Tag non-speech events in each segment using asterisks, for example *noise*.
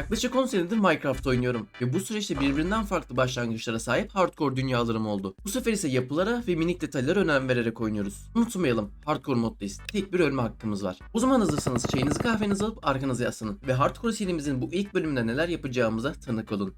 Yaklaşık 10 senedir Minecraft oynuyorum ve bu süreçte birbirinden farklı başlangıçlara sahip hardcore dünyalarım oldu. Bu sefer ise yapılara ve minik detaylara önem vererek oynuyoruz. Unutmayalım, hardcore moddayız. Tek bir ölme hakkımız var. O zaman hazırsanız çayınızı kahvenizi alıp arkanıza yaslanın ve hardcore serimizin bu ilk bölümünde neler yapacağımıza tanık olun.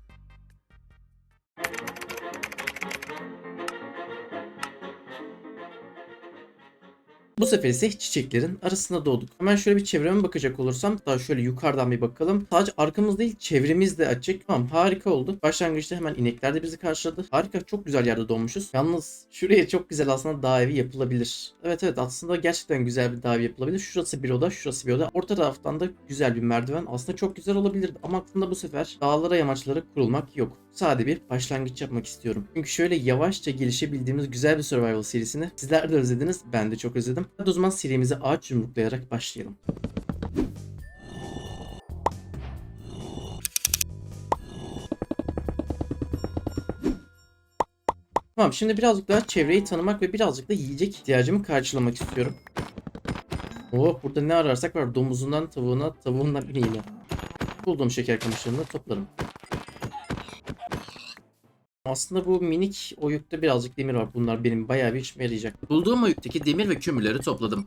Bu sefer ise çiçeklerin arasında doğduk. Hemen şöyle bir çevreme bakacak olursam daha şöyle yukarıdan bir bakalım. Sadece arkamız değil çevremiz de açık. Tamam harika oldu. Başlangıçta hemen inekler de bizi karşıladı. Harika çok güzel yerde doğmuşuz. Yalnız şuraya çok güzel aslında dağ evi yapılabilir. Evet evet aslında gerçekten güzel bir dağ evi yapılabilir. Şurası bir oda şurası bir oda. Orta taraftan da güzel bir merdiven. Aslında çok güzel olabilirdi ama aklımda bu sefer dağlara yamaçlara kurulmak yok. Sade bir başlangıç yapmak istiyorum. Çünkü şöyle yavaşça gelişebildiğimiz güzel bir survival serisini sizler de özlediniz. Ben de çok özledim. Hadi o zaman serimize ağaç yumruklayarak başlayalım. Tamam şimdi birazcık daha çevreyi tanımak ve birazcık da yiyecek ihtiyacımı karşılamak istiyorum. Oh burada ne ararsak var. Domuzundan tavuğuna, tavuğundan ineğine. Bulduğum şeker kamışlarını toplarım. Aslında bu minik oyukta birazcık demir var. Bunlar benim bayağı bir işime yarayacak. Bulduğum oyuktaki demir ve kömürleri topladım.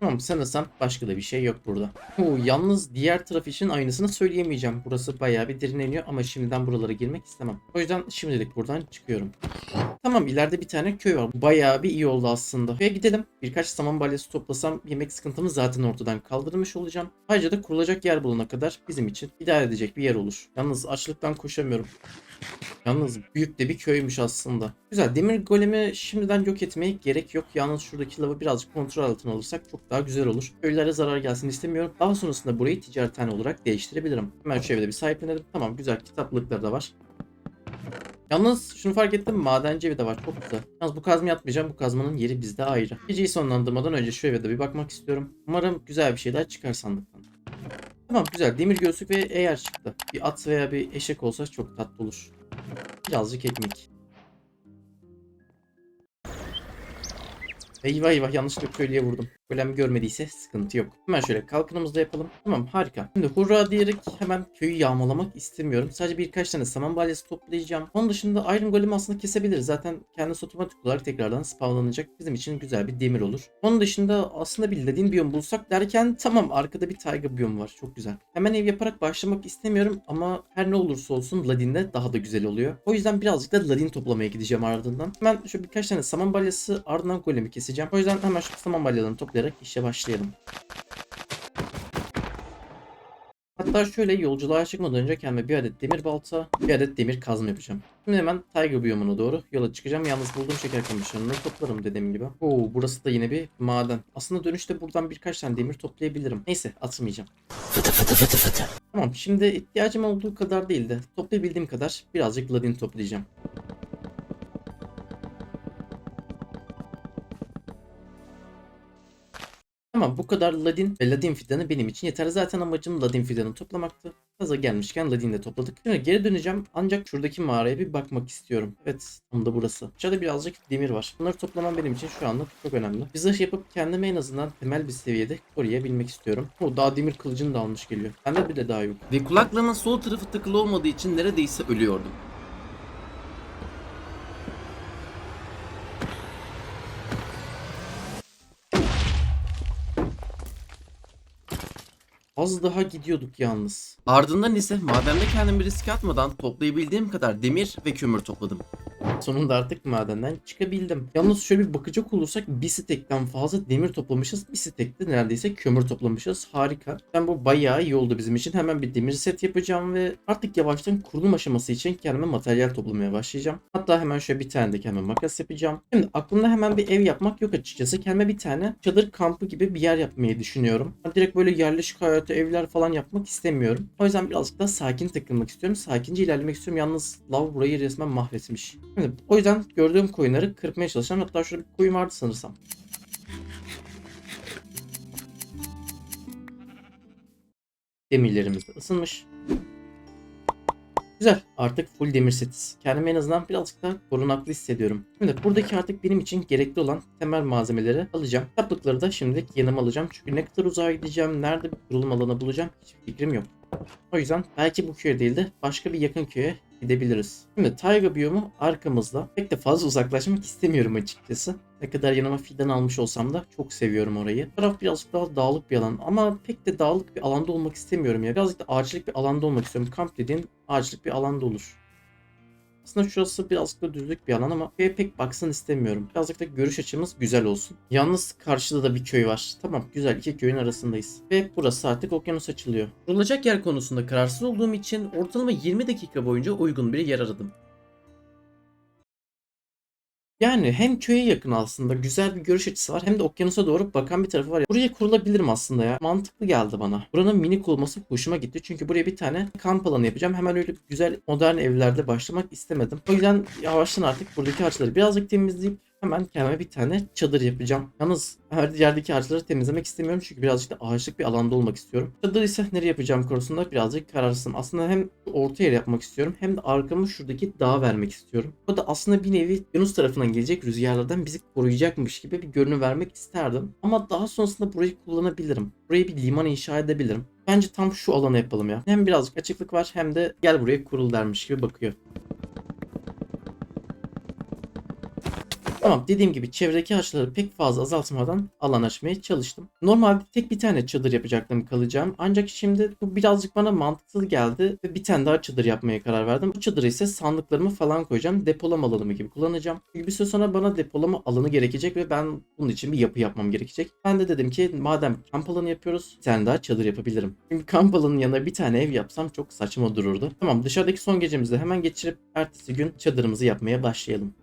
Tamam sanırsam başka da bir şey yok burada. Oo, yalnız diğer taraf için aynısını söyleyemeyeceğim. Burası bayağı bir derinleniyor ama şimdiden buralara girmek istemem. O yüzden şimdilik buradan çıkıyorum. Tamam ileride bir tane köy var. Bayağı bir iyi oldu aslında. Köye gidelim. Birkaç saman balyası toplasam yemek sıkıntımı zaten ortadan kaldırmış olacağım. Ayrıca da kurulacak yer bulana kadar bizim için idare edecek bir yer olur. Yalnız açlıktan koşamıyorum. Yalnız büyük de bir köymüş aslında. Güzel. Demir golemi şimdiden yok etmeye gerek yok. Yalnız şuradaki lavı birazcık kontrol altına alırsak çok daha güzel olur. Köylülere zarar gelsin istemiyorum. Daha sonrasında burayı ticarethane olarak değiştirebilirim. Hemen şu evde bir sahiplenelim. Tamam güzel kitaplıkları da var. Yalnız şunu fark ettim madenci evi de var çok güzel. Yalnız bu kazmayı atmayacağım bu kazmanın yeri bizde ayrı. Geceyi sonlandırmadan önce şu eve de bir bakmak istiyorum. Umarım güzel bir şeyler çıkar sandıktan. Tamam güzel demir göğsük ve eğer çıktı. Bir at veya bir eşek olsa çok tatlı olur. Birazcık ekmek. Eyvah eyvah yanlışlıkla köylüye vurdum. Golem görmediyse sıkıntı yok. Hemen şöyle kalkınımızı da yapalım. Tamam harika. Şimdi hurra diyerek hemen köyü yağmalamak istemiyorum. Sadece birkaç tane saman balyası toplayacağım. Onun dışında Iron Golem aslında kesebiliriz. Zaten kendisi otomatik olarak tekrardan spawnlanacak. Bizim için güzel bir demir olur. Onun dışında aslında bir ladin biyom bulsak derken tamam arkada bir tayga biyom var. Çok güzel. Hemen ev yaparak başlamak istemiyorum ama her ne olursa olsun ladinde daha da güzel oluyor. O yüzden birazcık da ladin toplamaya gideceğim ardından. Hemen şu birkaç tane saman balyası ardından golemi keseceğim. O yüzden hemen şu saman balyalarını toplayarak işe başlayalım. Hatta şöyle yolculuğa çıkmadan önce kendime bir adet demir balta, bir adet demir kazma yapacağım. Şimdi hemen Tiger biyomuna doğru yola çıkacağım. Yalnız bulduğum şeker kamışlarını toplarım dediğim gibi. Oo burası da yine bir maden. Aslında dönüşte buradan birkaç tane demir toplayabilirim. Neyse atmayacağım. Fıtı fıtı fıtı fıtı. Tamam şimdi ihtiyacım olduğu kadar değil de toplayabildiğim kadar birazcık ladin toplayacağım. Tamam bu kadar ladin ve ladin fidanı benim için yeter. Zaten amacım ladin fidanı toplamaktı. Hazır gelmişken ladin de topladık. Şimdi geri döneceğim ancak şuradaki mağaraya bir bakmak istiyorum. Evet tam da burası. Aşağıda birazcık demir var. Bunları toplamam benim için şu anlık çok önemli. Bir zırh yapıp kendimi en azından temel bir seviyede koruyabilmek istiyorum. O daha demir kılıcını da almış geliyor. Bende bile daha yok. Ve kulaklığımın sol tarafı takılı olmadığı için neredeyse ölüyordum. Az daha gidiyorduk yalnız. Ardından ise madende kendimi riske atmadan toplayabildiğim kadar demir ve kömür topladım. Sonunda artık madenden çıkabildim. Yalnız şöyle bir bakacak olursak bir stekten fazla demir toplamışız. Bir stekte neredeyse kömür toplamışız. Harika. Ben bu bayağı iyi oldu bizim için. Hemen bir demir set yapacağım ve artık yavaştan kurulum aşaması için kendime materyal toplamaya başlayacağım. Hatta hemen şöyle bir tane de kendime makas yapacağım. Şimdi aklımda hemen bir ev yapmak yok açıkçası. Kendime bir tane çadır kampı gibi bir yer yapmayı düşünüyorum. Direkt böyle yerleşik hayatı evler falan yapmak istemiyorum. O yüzden birazcık daha sakin takılmak istiyorum. Sakince ilerlemek istiyorum. Yalnız lav burayı resmen mahvetmiş. Şimdi o yüzden gördüğüm koyunları kırpmaya çalışacağım. Hatta şurada bir koyun vardı sanırsam. Demirlerimiz de ısınmış. Güzel. Artık full demir setiz. Kendimi en azından birazcık daha korunaklı hissediyorum. Şimdi buradaki artık benim için gerekli olan temel malzemeleri alacağım. Kitaplıkları da şimdilik yanıma alacağım. Çünkü ne kadar uzağa gideceğim, nerede bir kurulum alanı bulacağım hiç fikrim yok. O yüzden belki bu köye değil de başka bir yakın köye gidebiliriz. Şimdi tayga biyomu arkamızda. Pek de fazla uzaklaşmak istemiyorum açıkçası. Ne kadar yanıma fidan almış olsam da çok seviyorum orayı. Taraf birazcık daha dağlık bir alan ama pek de dağlık bir alanda olmak istemiyorum ya. Birazcık da ağaçlık bir alanda olmak istiyorum. Kamp dediğin ağaçlık bir alanda olur. Aslında şurası birazcık da düzlük bir alan ama köye pek baksın istemiyorum. Birazcık da görüş açımız güzel olsun. Yalnız karşıda da bir köy var. Tamam güzel iki köyün arasındayız. Ve burası artık okyanus açılıyor. Kurulacak yer konusunda kararsız olduğum için ortalama 20 dakika boyunca uygun bir yer aradım. Yani hem köye yakın aslında güzel bir görüş açısı var hem de okyanusa doğru bakan bir tarafı var. ya. Buraya kurulabilirim aslında ya. Mantıklı geldi bana. Buranın minik olması hoşuma gitti. Çünkü buraya bir tane kamp alanı yapacağım. Hemen öyle güzel modern evlerde başlamak istemedim. O yüzden yavaştan artık buradaki ağaçları birazcık temizleyip hemen kendime bir tane çadır yapacağım. Yalnız her yerdeki ağaçları temizlemek istemiyorum çünkü birazcık da ağaçlık bir alanda olmak istiyorum. Çadır ise nereye yapacağım konusunda birazcık kararsızım. Aslında hem orta yer yapmak istiyorum hem de arkamı şuradaki dağa vermek istiyorum. Bu da aslında bir nevi Yunus tarafından gelecek rüzgarlardan bizi koruyacakmış gibi bir görünüm vermek isterdim. Ama daha sonrasında burayı kullanabilirim. Buraya bir liman inşa edebilirim. Bence tam şu alanı yapalım ya. Hem birazcık açıklık var hem de gel buraya kurul dermiş gibi bakıyor. Tamam dediğim gibi çevredeki ağaçları pek fazla azaltmadan alan açmaya çalıştım. Normalde tek bir tane çadır yapacaktım kalacağım. Ancak şimdi bu birazcık bana mantıklı geldi ve bir tane daha çadır yapmaya karar verdim. Bu çadırı ise sandıklarımı falan koyacağım. Depolama alanı gibi kullanacağım. Çünkü bir süre sonra bana depolama alanı gerekecek ve ben bunun için bir yapı yapmam gerekecek. Ben de dedim ki madem kamp alanı yapıyoruz bir tane daha çadır yapabilirim. Çünkü kamp alanının yanına bir tane ev yapsam çok saçma dururdu. Tamam dışarıdaki son gecemizi hemen geçirip ertesi gün çadırımızı yapmaya başlayalım.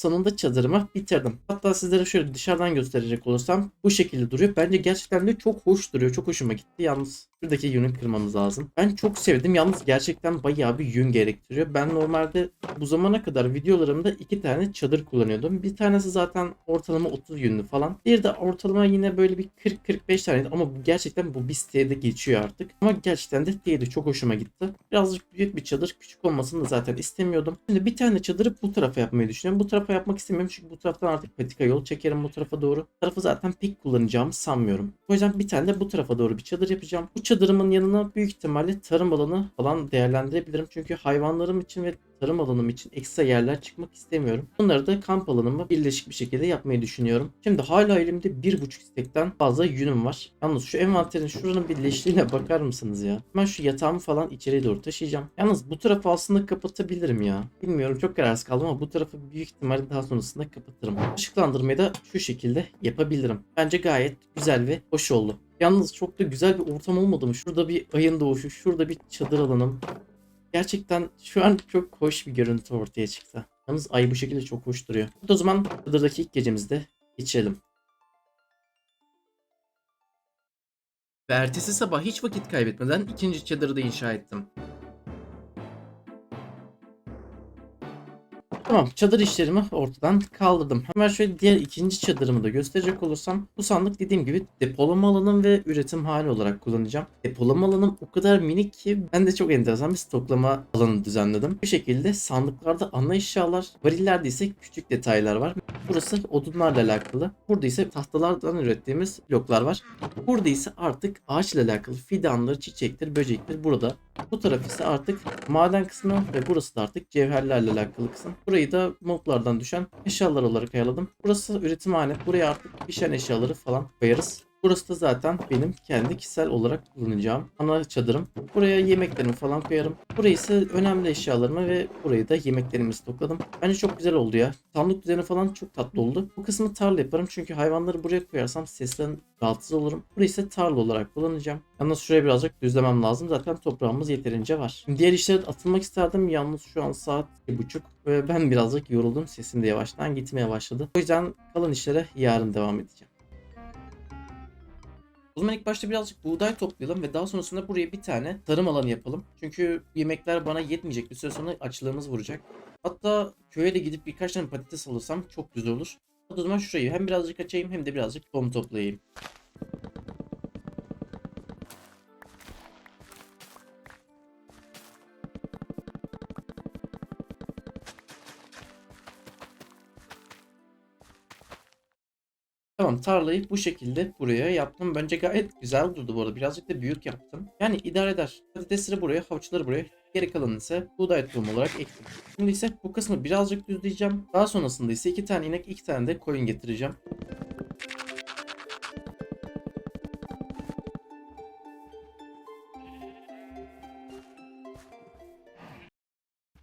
Sonunda çadırımı bitirdim. Hatta sizlere şöyle dışarıdan gösterecek olursam bu şekilde duruyor. Bence gerçekten de çok hoş duruyor. Çok hoşuma gitti. Yalnız şuradaki yünü kırmamız lazım. Ben çok sevdim. Yalnız gerçekten bayağı bir yün gerektiriyor. Ben normalde bu zamana kadar videolarımda iki tane çadır kullanıyordum. Bir tanesi zaten ortalama 30 yünlü falan. Bir de ortalama yine böyle bir 40-45 taneydi ama gerçekten bu bir siteye de geçiyor artık. Ama gerçekten de değildi. Çok hoşuma gitti. Birazcık büyük bir çadır. Küçük olmasını da zaten istemiyordum. Şimdi bir tane çadırı bu tarafa yapmayı düşünüyorum. Bu tarafa yapmak istemiyorum çünkü bu taraftan artık patika yol çekerim bu tarafa doğru. Bu tarafı zaten pek kullanacağımı sanmıyorum. O yüzden bir tane de bu tarafa doğru bir çadır yapacağım. Bu çadırımın yanına büyük ihtimalle tarım alanı falan değerlendirebilirim. Çünkü hayvanlarım için ve tarım alanım için ekstra yerler çıkmak istemiyorum. Bunları da kamp alanıma birleşik bir şekilde yapmayı düşünüyorum. Şimdi hala elimde bir buçuk istekten fazla yünüm var. Yalnız şu envanterin şuranın bir leşliğine bakar mısınız ya? Ben şu yatağımı falan içeriye doğru taşıyacağım. Yalnız bu tarafı aslında kapatabilirim ya. Bilmiyorum çok kararsız kaldım ama bu tarafı büyük ihtimalle daha sonrasında kapatırım. Işıklandırmayı da şu şekilde yapabilirim. Bence gayet güzel ve hoş oldu. Yalnız çok da güzel bir ortam olmadı mı? Şurada bir ayın doğuşu, şurada bir çadır alanım. Gerçekten şu an çok hoş bir görüntü ortaya çıktı. Yalnız ay bu şekilde çok hoş duruyor. O zaman çadırdaki ilk gecemizde geçirelim. Ve ertesi sabah hiç vakit kaybetmeden ikinci çadırı da inşa ettim. Tamam çadır işlerimi ortadan kaldırdım. Hemen şöyle diğer ikinci çadırımı da gösterecek olursam bu sandık dediğim gibi depolama alanım ve üretim hali olarak kullanacağım. Depolama alanım o kadar minik ki ben de çok enteresan bir stoklama alanı düzenledim. Bu şekilde sandıklarda ana eşyalar, varillerde ise küçük detaylar var. Burası odunlarla alakalı. Burada ise tahtalardan ürettiğimiz bloklar var. Burada ise artık ağaçla alakalı fidanlar, çiçektir, böcektir burada. Bu taraf ise artık maden kısmı ve burası da artık cevherlerle alakalı kısım. Burayı da moblardan düşen eşyalar olarak ayarladım. Burası üretimhane. Buraya artık pişen eşyaları falan koyarız. Burası da zaten benim kendi kişisel olarak kullanacağım ana çadırım. Buraya yemeklerimi falan koyarım. Burayı ise önemli eşyalarımı ve burayı da yemeklerimi stokladım. Bence çok güzel oldu ya. Sandık düzeni falan çok tatlı oldu. Bu kısmı tarla yaparım çünkü hayvanları buraya koyarsam sesten rahatsız olurum. Burayı ise tarla olarak kullanacağım. Yalnız şuraya birazcık düzlemem lazım. Zaten toprağımız yeterince var. Diğer işlere atılmak isterdim. Yalnız şu an saat buçuk ve ben birazcık yoruldum. Sesim de yavaştan gitmeye başladı. O yüzden kalan işlere yarın devam edeceğim. O zaman ilk başta birazcık buğday toplayalım ve daha sonrasında buraya bir tane tarım alanı yapalım. Çünkü yemekler bana yetmeyecek. Bir süre sonra açlığımız vuracak. Hatta köye de gidip birkaç tane patates alırsam çok güzel olur. O zaman şurayı hem birazcık açayım hem de birazcık tohum toplayayım. Tamam tarlayı bu şekilde buraya yaptım. Bence gayet güzel durdu bu arada. Birazcık da büyük yaptım. Yani idare eder. Patatesleri buraya, havuçları buraya. Geri kalanını ise buğday tohumu olarak ektim. Şimdi ise bu kısmı birazcık düzleyeceğim. Daha sonrasında ise iki tane inek, iki tane de koyun getireceğim.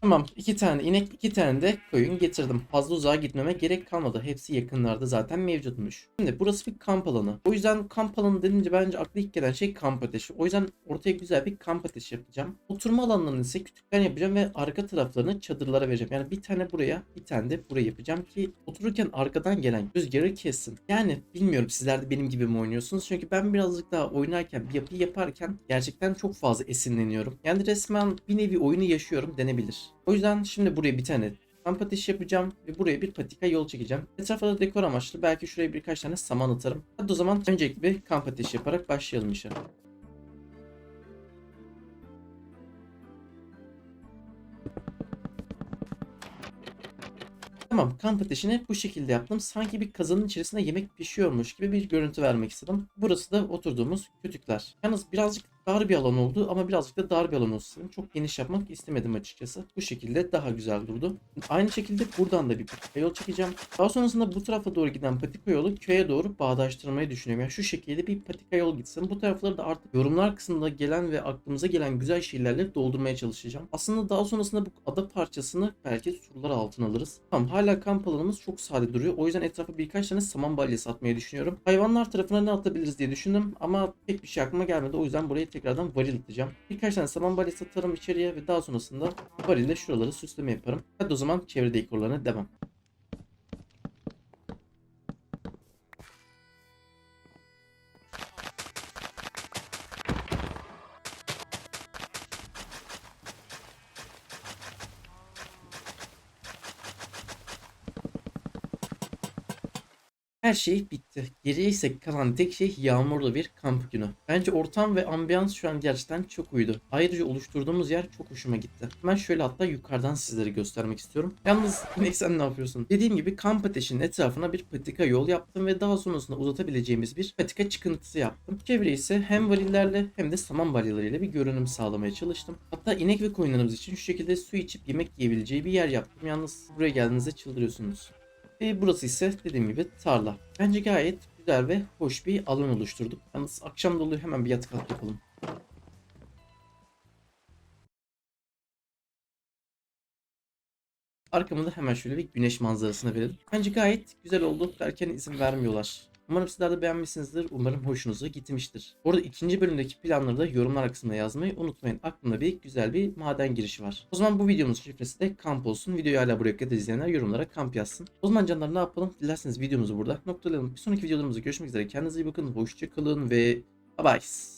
Tamam iki tane inek iki tane de koyun getirdim. Fazla uzağa gitmeme gerek kalmadı. Hepsi yakınlarda zaten mevcutmuş. Şimdi burası bir kamp alanı. O yüzden kamp alanı denince bence akla ilk gelen şey kamp ateşi. O yüzden ortaya güzel bir kamp ateşi yapacağım. Oturma alanlarını ise kütükten yapacağım ve arka taraflarını çadırlara vereceğim. Yani bir tane buraya bir tane de buraya yapacağım ki otururken arkadan gelen rüzgarı kessin. Yani bilmiyorum sizler de benim gibi mi oynuyorsunuz? Çünkü ben birazcık daha oynarken bir yapıyı yaparken gerçekten çok fazla esinleniyorum. Yani resmen bir nevi oyunu yaşıyorum denebilir. O yüzden şimdi buraya bir tane kamp ateşi yapacağım ve buraya bir patika yol çekeceğim. Etrafa da dekor amaçlı belki şuraya birkaç tane saman atarım. Hadi o zaman öncelikle bir kamp ateşi yaparak başlayalım işe. Tamam kamp ateşini bu şekilde yaptım. Sanki bir kazanın içerisinde yemek pişiyormuş gibi bir görüntü vermek istedim. Burası da oturduğumuz kütükler. Yalnız birazcık dar bir alan oldu ama birazcık da dar bir alan olsun. Çok geniş yapmak istemedim açıkçası. Bu şekilde daha güzel durdu. Aynı şekilde buradan da bir patika yol çekeceğim. Daha sonrasında bu tarafa doğru giden patika yolu köye doğru bağdaştırmayı düşünüyorum. Yani şu şekilde bir patika yol gitsin. Bu tarafları da artık yorumlar kısmında gelen ve aklımıza gelen güzel şeylerle doldurmaya çalışacağım. Aslında daha sonrasında bu ada parçasını belki surlar altına alırız. Tamam hala kamp alanımız çok sade duruyor. O yüzden etrafa birkaç tane saman balyası atmayı düşünüyorum. Hayvanlar tarafına ne atabiliriz diye düşündüm ama pek bir şey aklıma gelmedi. O yüzden buraya tekrardan varil atacağım. Birkaç tane saman balyası atarım içeriye ve daha sonrasında varille şuraları süsleme yaparım. Hadi o zaman çevre dekorlarına devam. Her şey bitti. Geriye ise kalan tek şey yağmurlu bir kamp günü. Bence ortam ve ambiyans şu an gerçekten çok uydu. Ayrıca oluşturduğumuz yer çok hoşuma gitti. Ben şöyle hatta yukarıdan sizlere göstermek istiyorum. Yalnız *laughs* inek sen ne yapıyorsun? Dediğim gibi kamp ateşinin etrafına bir patika yol yaptım ve daha sonrasında uzatabileceğimiz bir patika çıkıntısı yaptım. Çevre ise hem varillerle hem de saman balyalarıyla bir görünüm sağlamaya çalıştım. Hatta inek ve koyunlarımız için şu şekilde su içip yemek yiyebileceği bir yer yaptım. Yalnız buraya geldiğinizde çıldırıyorsunuz. Ve burası ise dediğim gibi tarla. Bence gayet güzel ve hoş bir alan oluşturduk. Yalnız akşam doluyor hemen bir yatak at yapalım. Arkamda hemen şöyle bir güneş manzarasını verelim. Bence gayet güzel oldu derken izin vermiyorlar. Umarım sizler de beğenmişsinizdir. Umarım hoşunuza gitmiştir. Bu arada ikinci bölümdeki planları da yorumlar kısmına yazmayı unutmayın. Aklımda bir güzel bir maden girişi var. O zaman bu videomuzun şifresi de kamp olsun. Videoyu hala buraya kadar izleyenler yorumlara kamp yazsın. O zaman canlar ne yapalım? Dilerseniz videomuzu burada noktalayalım. Bir sonraki videolarımızda görüşmek üzere. Kendinize iyi bakın. Hoşçakalın ve bye bye.